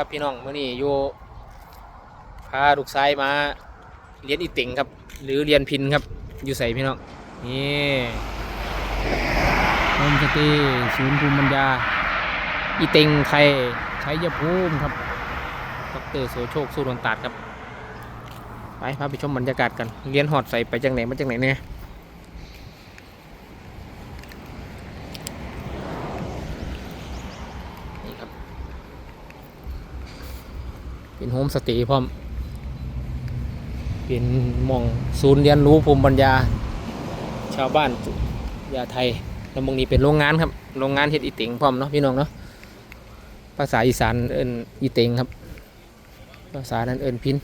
ครับพี่น้องเมื่อนี้อยู่พาลูกชายมาเรียนอีติ่งครับ หรือเรียนพินครับ อยู่ใส่พี่น้องนี่โฮมสเตย์ศูนย์ภูมิปัญญา อีติ่งไทยใช้ยภูมิครับดรโสโชคสู้ดนตาดครับ ไปพาไปชมบรรยากาศกัน เรียนหอดใส่ไปจังไหนมาจังไหนเนี่ยนี่ครับ เป็นโฮมสเตย์พร้อม เป็นมองศูนย์เรียนรู้ภูมิปัญญา ชาวบ้านยาไทยแล้วมองนี้เป็นโรงงานครับ โรงงานเฮ็ดอีเต็งพร้อมเนาะพี่น้องเนาะ ภาษาอีสานเอิ้นอีเต็งครับ ภาษานั้นเอิ้นพิน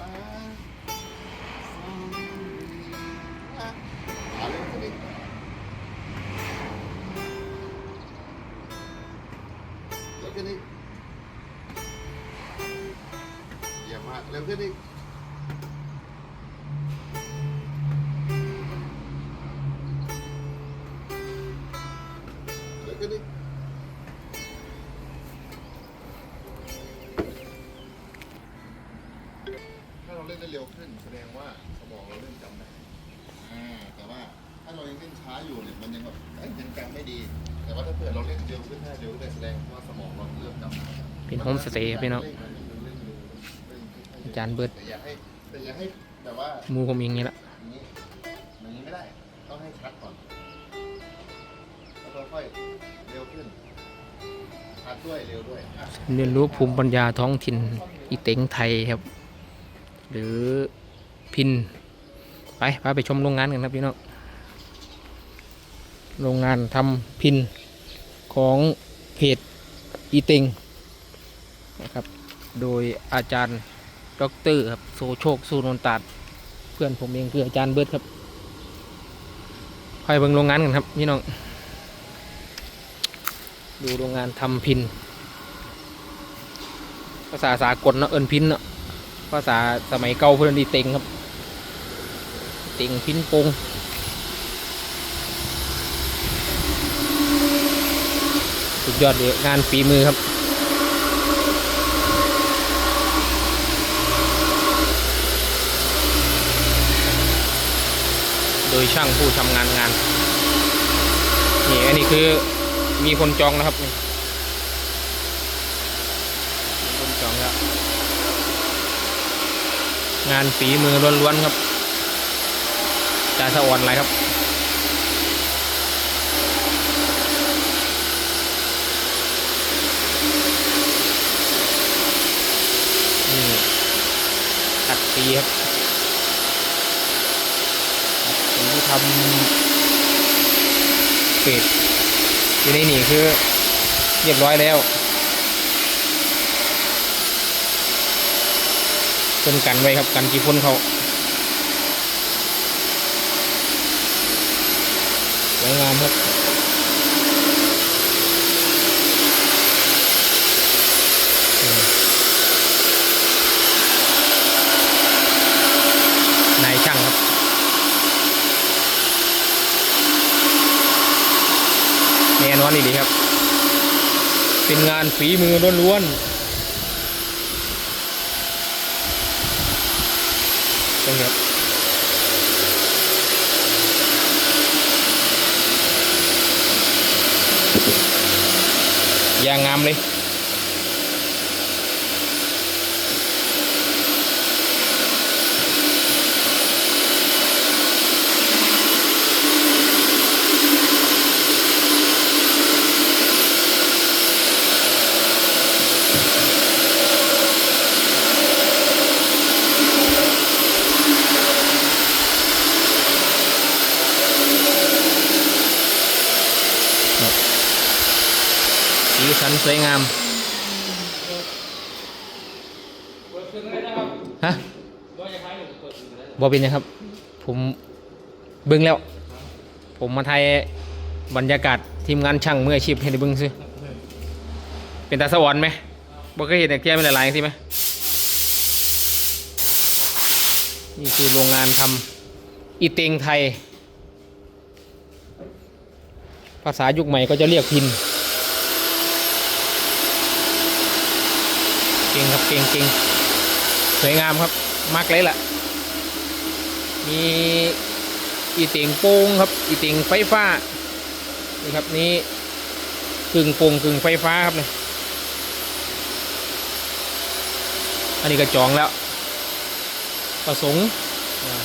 อ่าเอาขึ้นเดี๋ยวขึ้นอีกป้ อยู่เนี่ยมันยังแบบเอ้ยยังจำไม่ดี แต่ว่าถ้าเกิดเราเล่นเร็วขึ้นได้เร็วได้แสดงว่าสมองเราเริ่มจำได้เป็นโฮมสเตย์ครับพี่น้องอาจารย์เบิร์ดแต่อย่าให้แต่อย่าให้แบบว่าหมูผมอย่างนี้ละอย่างนี้อย่างนี้ไม่ได้ต้องให้ชัดก่อนแล้วค่อยๆเร็วขึ้นชัดด้วยเร็วด้วยอะเรียนรู้ภูมิปัญญาท้องถิ่นอีเต็งไทยครับ หรือพิน ไปพาไปชมโรงงานกันครับพี่น้อง โรงงานทำพินของเพจอีต็งนะครับ โดยอาจารย์ด็อกเตอร์ครับโซโชคสุนนตาดเพื่อนผมเองคืออาจารย์เบิร์ดครับไปเบิ่งโรงงานกันครับพี่น้อง ดูโรงงานทำพิน ภาษาสากลเนาะเอินพินเนาะภาษาสมัยเก่าเพื่อนดีเต็งครับ เต็งพินปง สุดยอดเลยงานฝีมือครับ โดยช่างผู้ทำงานงาน นี่อันนี้คือมีคนจองนะครับนี่มีคนจองแล้วงานฝีมือล้วนๆครับจ่าสะอ่อนอะไรครับ นี่ ตัดสีครับตัดสีทำเฟดอยู่ในนี่คือเรียบร้อยแล้วเป็นกันไว้ครับกันกี่พ่นเขาสวยงามครับอืมนายช่างครับ แน่นอนนี่ดีครับ เป็นงานฝีมือล้วนๆตรงนี้ครับยางงามเลย สันสวยงามฮะบอเป็นยังครับ ผมเบิ้งแล้ว ผมมาไทยบรรยากาศทีมงานช่างมืออาชีพเห็นเบิ้งซิเป็นตาสวรรค์ไหมบอกก็เห็นแต่แก้ยบเป็นหลายๆใช่ไหมนี่คือโรงงานทำอิเตงไทย ภาษายุคใหม่ก็จะเรียกพิน เก่งครับเก่งเก่งสวยงามครับมากเลยล่ะ มีอีเต็งโป้งครับอีเต็งไฟฟ้านี่ครับนี่กึ่งโป่งกึ่งไฟฟ้าครับเนี่ยอันนี้ก็จองแล้ว ประสงค์อ่า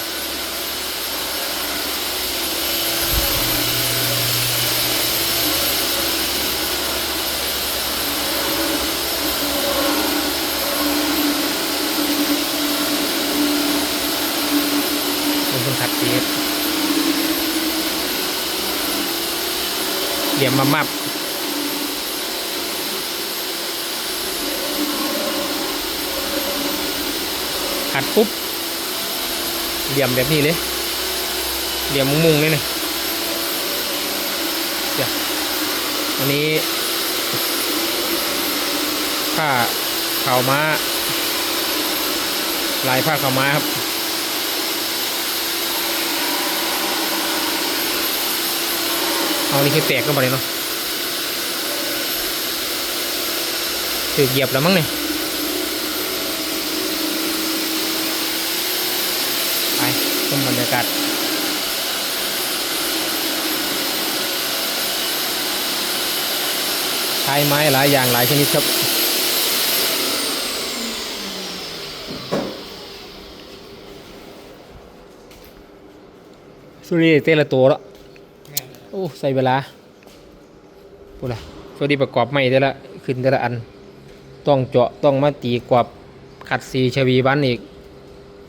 เป็นคนขัดสีครับเหลี่ยมมามับขัดปุ๊บเหลี่ยมแบบนี้เลยเหลี่ยมมุงๆเลยเนี่ยเดี๋ยวอันนี้ผ้าขาวม้า ลายผ้าขาวม้าครับ เอานี่คือแตกก็มาเลยเนาะถือเหยียบแล้วมั้งเนี่ยไปชมบรรยากาศใช้ไม้หลายอย่างหลายชนิดครับสุรีเตละตัวแล้ว โอ้ใส่เวลาพูดละสวัสดีประกอบไม่แต่ละขึ้นแต่ละอัน ต้องเจาะต้องมาตีกรอบขัดสีชวีวันอีก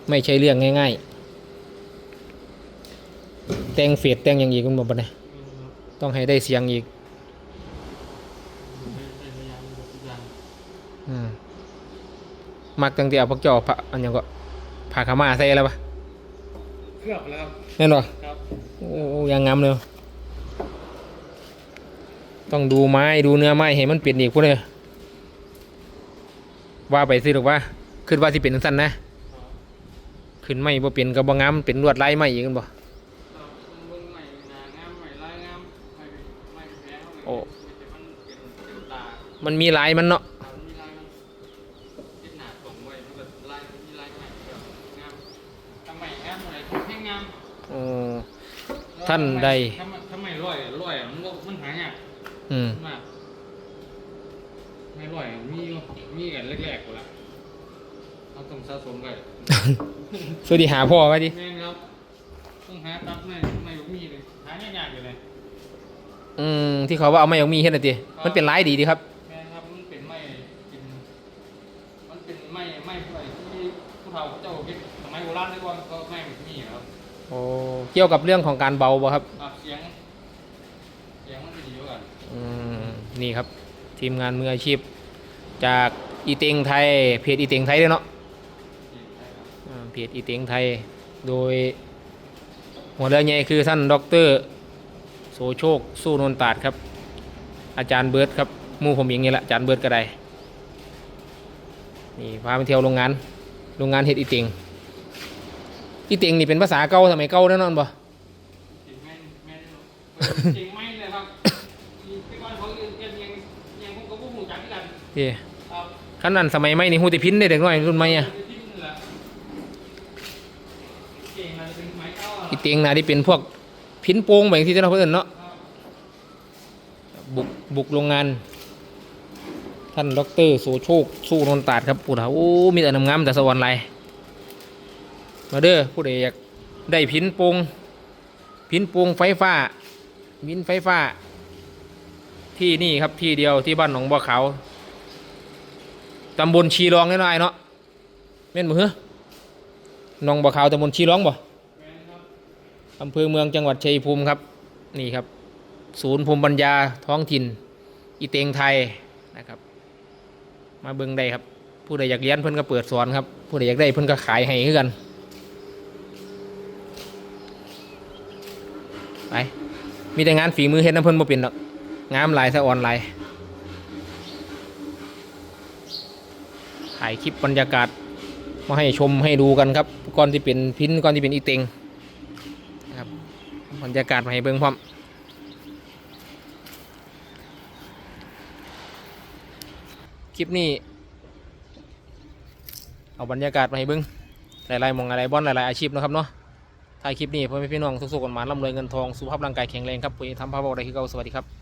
ไม่ใช่เรื่องง่าย ๆ แต่งเฟดแต่งอย่างอีกคุณบอกปะเนี่ยต้องให้ได้เสียงอีกอืมมักตั้งแต่เอาพวกเจ้าพระอันหยังก็ผ่าขามาใส่แล้วปะเคลือบแล้วครับแน่นอนครับโอ้ยังงามเลย ต้องดูไม้ดูเนื้อไม้ให้มันเปลี่ยนอีกพวกเนี่ยว่าไปสิหรอกว่าขึ้นว่าที่เป็นสั้นนะขึ้นไม่บ่เป็นก็บ่งามเป็นลวดลายไม้อีกกันบ่ครับเบิ่งใหม่หนางามใหม่ลายงามใหม่ใหม่แพ้เขาโอ้แต่มันเป็นเป็นตามันมีลายมันเนาะครับมีลายมันเป็นหนาตรงไว้มันแบบลายมีลายใหม่แบบงามทำไมงามอะไรแค่งามเออท่านใดทำไมทำไมร้อยร้อยอะมันก็มันหายาก อืมมากไม่ร้อยอะมีอยู่มีกันแรกๆกูละเราต้องสะสมกันสวัสดีหาพ่อไว้ดิแม่นครับต้องหาตัดไม่ไม่มีเลยหายากๆอยู่เลยอืมที่เขาว่าเอาไม้เอามีเฮ็ดน่ะติมันเป็นลายดีดีครับ แม่ครับมันเป็นไม้เป็นมันเป็นไม้ไม้ผู้ใดที่ผู้เฒ่าเจ้าเฮ็ดสมัยโบราณได้ก่อนก็ไม้แบบนี้ครับโอ้เกี่ยวกับเรื่องของการเบาบ่ครับ ครับเสียงเสียงมันจะดีกว่ากัน อืม นี่ครับ ทีมงานมืออาชีพ จากอีเต็งไทยเพจอีเต็งไทยด้วยเนาะนี่ใช่ครับอ่าเพจอีเต็งไทยโดย หัวเรือใหญ่คือท่านดอกเตอรโสโชคสู้นนตาดครับ อาจารย์เบิร์ดครับหมู่ผมเองนี่แหละอาจารย์เบิร์ดก็ได้นี่พาไปเที่ยวโรงงานโรงงานเฮ็ดอีเต็งอีเต็งนี่เป็นภาษาเก่าสมัยเก่าแน่นอนบ่เสียง กคือกันที่ครับขั้นนั้นสมัยใหม่นี่ฮู้แต่พินได้เด็กน้อยรุ่นใหม่่ะก่งอะไรเป็นไม้เก่าอะอีเต็งน่ะที่เป็นพวกพินโป่งแบบที่เจ้าเพิ่อนเนาะบุกบุกโรงงาน ท่านดอกเตอรโสโชค สู้นนตาดครับผู้ถาโอ้มีแต่น้ำงามแต่สวรรค์ไรมาเด้อผู้ใดอยากได้พินโปงพินโปงไฟฟ้ามินไฟฟ้า ที่นี่ครับที่เดียวที่บ้านหนองบัวขาว ตำบลชีรองแน่นอนไอ้เนาะแม่นบ่เหรอหนองบัวขาวตำบลชีรองบ่อำเภอเมืองจังหวัดชัยภูมิครับ นี่ครับ ศูนย์ภูมิปัญญาท้องถิ่น อีเตงไทยนะครับ มาเบิ่งได้ครับ ผู้ใดอยากเรียนเพิ่นก็เปิดสอนครับ ผู้ใดอยากได้เพิ่นก็ขายให้คือกัน ไป มีแต่งานฝีมือเฮ็ดน้ำเพิ่นบ่เป็นดอกงามหลายซะออนไลน์ ถ่ายคลิปบรรยากาศมาให้ชมให้ดูกันครับก่อนที่เป็นพินก่อนที่เป็นอีเต็งนะครับบรรยากาศมาให้เบิ่งพร้อมคลิปนี้เอาบรรยากาศมาให้เบิ่งหลายๆมองหลายๆบอนหลายๆอาชีพนะครับเนาะถ่ายคลิปนี้เพื่อให้พี่น้องสุขๆกันมาร่ำรวยเงินทองสุขภาพร่างกายแข็งแรงครับปุ๋ยทำภาพบอกได้คือเก่าสวัสดีครับ